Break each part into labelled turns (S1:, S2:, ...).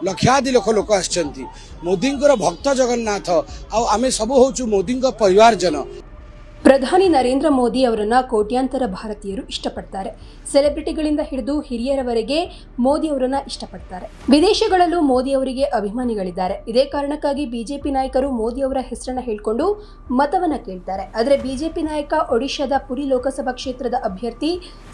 S1: ଲକ୍ଷାଦି ଲକ୍ଷ ଲୋକ ଆସିଛନ୍ତି ମୋଦିଙ୍କର ଭକ୍ତ ଜଗନ୍ନାଥ ଆଉ ଆମେ ସବୁ ହଉଛୁ ମୋଦିଙ୍କ ପରିବାରଜନ
S2: ಪ್ರಧಾನಿ ನರೇಂದ್ರ ಮೋದಿ ಅವರನ್ನ ಕೋಟ್ಯಾಂತರ ಭಾರತೀಯರು ಇಷ್ಟಪಡ್ತಾರೆ ಸೆಲೆಬ್ರಿಟಿಗಳಿಂದ ಹಿಡಿದು ಹಿರಿಯರವರೆಗೆ ಮೋದಿ ಅವರನ್ನ ಇಷ್ಟಪಡ್ತಾರೆ ವಿದೇಶಗಳಲ್ಲೂ ಮೋದಿ ಅವರಿಗೆ ಅಭಿಮಾನಿಗಳಿದ್ದಾರೆ ಇದೇ ಕಾರಣಕ್ಕಾಗಿ ಬಿಜೆಪಿ ನಾಯಕರು ಮೋದಿ ಅವರ ಹೆಸರನ್ನ ಹೇಳ್ಕೊಂಡು ಮತವನ್ನ ಕೇಳ್ತಾರೆ ಆದರೆ ಬಿಜೆಪಿ ನಾಯಕ ಒಡಿಶಾದ ಪುರಿ ಲೋಕಸಭಾ ಕ್ಷೇತ್ರದ ಅಭ್ಯರ್ಥಿ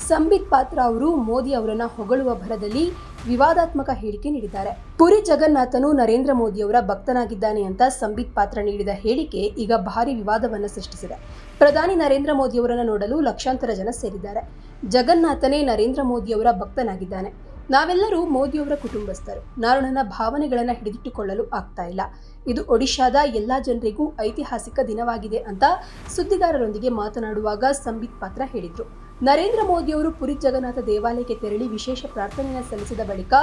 S2: ಸಂಬಿತ್ ಪಾತ್ರ ಅವರು ಮೋದಿ ಅವರನ್ನ ಹೊಗಳುವ ಭರದಲ್ಲಿ ವಿವಾದಾತ್ಮಕ ಹೇಳಿಕೆ ನೀಡಿದ್ದಾರೆ. ಪುರಿ ಜಗನ್ನಾಥನು ನರೇಂದ್ರ ಮೋದಿಯವರ ಭಕ್ತನಾಗಿದ್ದಾನೆ ಅಂತ ಸಂಬಿತ್ ಪಾತ್ರ ನೀಡಿದ ಹೇಳಿಕೆ ಈಗ ಭಾರಿ ವಿವಾದವನ್ನು ಸೃಷ್ಟಿಸಿದೆ. ಪ್ರಧಾನಿ ನರೇಂದ್ರ ಮೋದಿಯವರನ್ನು ನೋಡಲು ಲಕ್ಷಾಂತರ ಜನ ಸೇರಿದ್ದಾರೆ. ಜಗನ್ನಾಥನೇ ನರೇಂದ್ರ ಮೋದಿಯವರ ಭಕ್ತನಾಗಿದ್ದಾನೆ. ನಾವೆಲ್ಲರೂ ಮೋದಿಯವರ ಕುಟುಂಬಸ್ಥರು. ನಾನು ನನ್ನ ಭಾವನೆಗಳನ್ನು ಹಿಡಿದಿಟ್ಟುಕೊಳ್ಳಲು ಆಗ್ತಾ ಇಲ್ಲ. ಇದು ಒಡಿಶಾದ ಎಲ್ಲ ಜನರಿಗೂ ಐತಿಹಾಸಿಕ ದಿನವಾಗಿದೆ ಅಂತ ಸುದ್ದಿಗಾರರೊಂದಿಗೆ ಮಾತನಾಡುವಾಗ ಸಂಬಿತ್ ಪಾತ್ರ ಹೇಳಿದ್ರು. ನರೇಂದ್ರ ಮೋದಿಯವರು ಪುರಿ ಜಗನ್ನಾಥ ದೇವಾಲಯಕ್ಕೆ ತೆರಳಿ ವಿಶೇಷ ಪ್ರಾರ್ಥನೆಯನ್ನು ಸಲ್ಲಿಸಿದ ಬಳಿಕ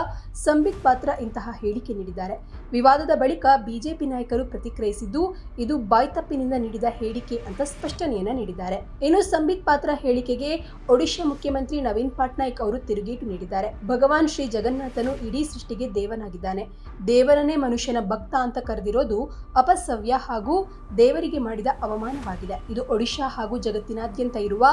S2: ಸಂಬಿತ್ ಪಾತ್ರ ಇಂತಹ ಹೇಳಿಕೆ ನೀಡಿದ್ದಾರೆ. ವಿವಾದದ ಬಳಿಕ ಬಿಜೆಪಿ ನಾಯಕರು ಪ್ರತಿಕ್ರಿಯಿಸಿದ್ದು, ಇದು ಬಾಯ್ತಪ್ಪಿನಿಂದ ನೀಡಿದ ಹೇಳಿಕೆ ಅಂತ ಸ್ಪಷ್ಟನೆಯನ್ನು ನೀಡಿದ್ದಾರೆ. ಇನ್ನು ಸಂಬಿತ್ ಪಾತ್ರ ಹೇಳಿಕೆಗೆ ಒಡಿಶಾ ಮುಖ್ಯಮಂತ್ರಿ ನವೀನ್ ಪಟ್ನಾಯಕ್ ಅವರು ತಿರುಗೇಟು ನೀಡಿದ್ದಾರೆ. ಭಗವಾನ್ ಶ್ರೀ ಜಗನ್ನಾಥನು ಇಡೀ ಸೃಷ್ಟಿಗೆ ದೇವನಾಗಿದ್ದಾನೆ. ದೇವರನ್ನೇ ಮನುಷ್ಯನ ಭಕ್ತ ಅಂತ ಕರೆದಿರೋದು ಅಪಸವ್ಯ ಹಾಗೂ ದೇವರಿಗೆ ಮಾಡಿದ ಅವಮಾನವಾಗಿದೆ. ಇದು ಒಡಿಶಾ ಹಾಗೂ ಜಗತ್ತಿನಾದ್ಯಂತ ಇರುವ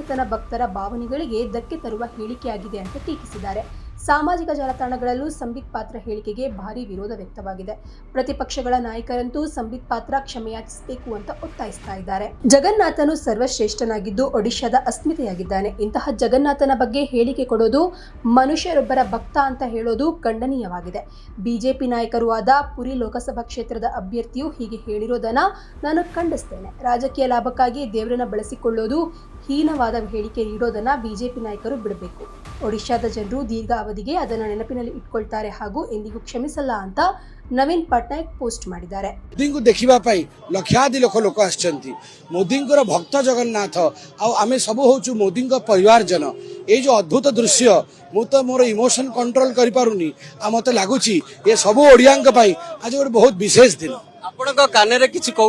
S2: ಜಗನ್ನಾಥನ ಭಕ್ತರ ಭಾವನೆಗಳಿಗೆ ಧಕ್ಕೆ ತರುವ ಹೇಳಿಕೆಯಾಗಿದೆ ಅಂತ ಟೀಕಿಸಿದ್ದಾರೆ. ಸಾಮಾಜಿಕ ಜಾಲತಾಣಗಳಲ್ಲೂ ಸಂಬಿತ್ ಪಾತ್ರ ಹೇಳಿಕೆಗೆ ಭಾರಿ ವಿರೋಧ ವ್ಯಕ್ತವಾಗಿದೆ. ಪ್ರತಿಪಕ್ಷಗಳ ನಾಯಕರಂತೂ ಸಂಬಿತ್ ಪಾತ್ರ ಕ್ಷಮೆಯಾಚಿಸಬೇಕು ಅಂತ ಒತ್ತಾಯಿಸ್ತಾ ಇದ್ದಾರೆ. ಜಗನ್ನಾಥನು ಸರ್ವಶ್ರೇಷ್ಠನಾಗಿದ್ದು ಒಡಿಶಾದ ಅಸ್ಮಿತೆಯಾಗಿದ್ದಾನೆ. ಇಂತಹ ಜಗನ್ನಾಥನ ಬಗ್ಗೆ ಹೇಳಿಕೆ ಕೊಡೋದು ಮನುಷ್ಯರೊಬ್ಬರ ಭಕ್ತ ಅಂತ ಹೇಳೋದು ಖಂಡನೀಯವಾಗಿದೆ. ಬಿಜೆಪಿ ನಾಯಕರು ಆದ ಪುರಿ ಲೋಕಸಭಾ ಕ್ಷೇತ್ರದ ಅಭ್ಯರ್ಥಿಯು ಹೀಗೆ ಹೇಳಿರೋದನ್ನ ನಾನು ಖಂಡಿಸ್ತೇನೆ. ರಾಜಕೀಯ ಲಾಭಕ್ಕಾಗಿ ದೇವರನ್ನ ಬಳಸಿಕೊಳ್ಳೋದು ಹೀನವಾದ ಹೇಳಿಕೆ ನೀಡೋದನ್ನ ಬಿಜೆಪಿ ನಾಯಕರು ಬಿಡಬೇಕು. ಒಡಿಶಾದ ಜನರು ದೀರ್ಘ ಅವಧಿಗೆ ಅದನ್ನು ನೆನಪಿನಲ್ಲಿ ಇಟ್ಕೊಳ್ತಾರೆ ಹಾಗೂ ಎಂದಿಗೂ ಕ್ಷಮಿಸಲ್ಲ ಅಂತ ನವೀನ್ ಪಟ್ನಾಯಕ್ ಪೋಸ್ಟ್ ಮಾಡಿದ್ದಾರೆ
S1: ମୋଦିଙ୍କୁ ଦେଖିବା ପାଇଁ ଲକ୍ଷାଦି ଲକ୍ଷ ଲୋକ ଆସିଛନ୍ତି ମୋଦିଙ୍କର ଭକ୍ତ ଜଗନ୍ନାଥ ଆଉ ଆମେ ସବୁ ହଉଛୁ ମୋଦିଙ୍କ ପରିବାରଜନ ଏଇ ଯୋଉ ଅଦ୍ଭୁତ ଦୃଶ୍ୟ ମୁଁ ତ ମୋର ଇମୋସନ କଣ୍ଟ୍ରୋଲ କରିପାରୁନି ଆଉ ମତେ ଲାଗୁଛି ଏ ସବୁ ଓଡ଼ିଆଙ୍କ ପାଇଁ ଆଜି ଗୋଟେ ବହୁତ ବିଶେଷ ଦିନ
S3: ଆପଣଙ୍କ କାନରେ କିଛି କହୁ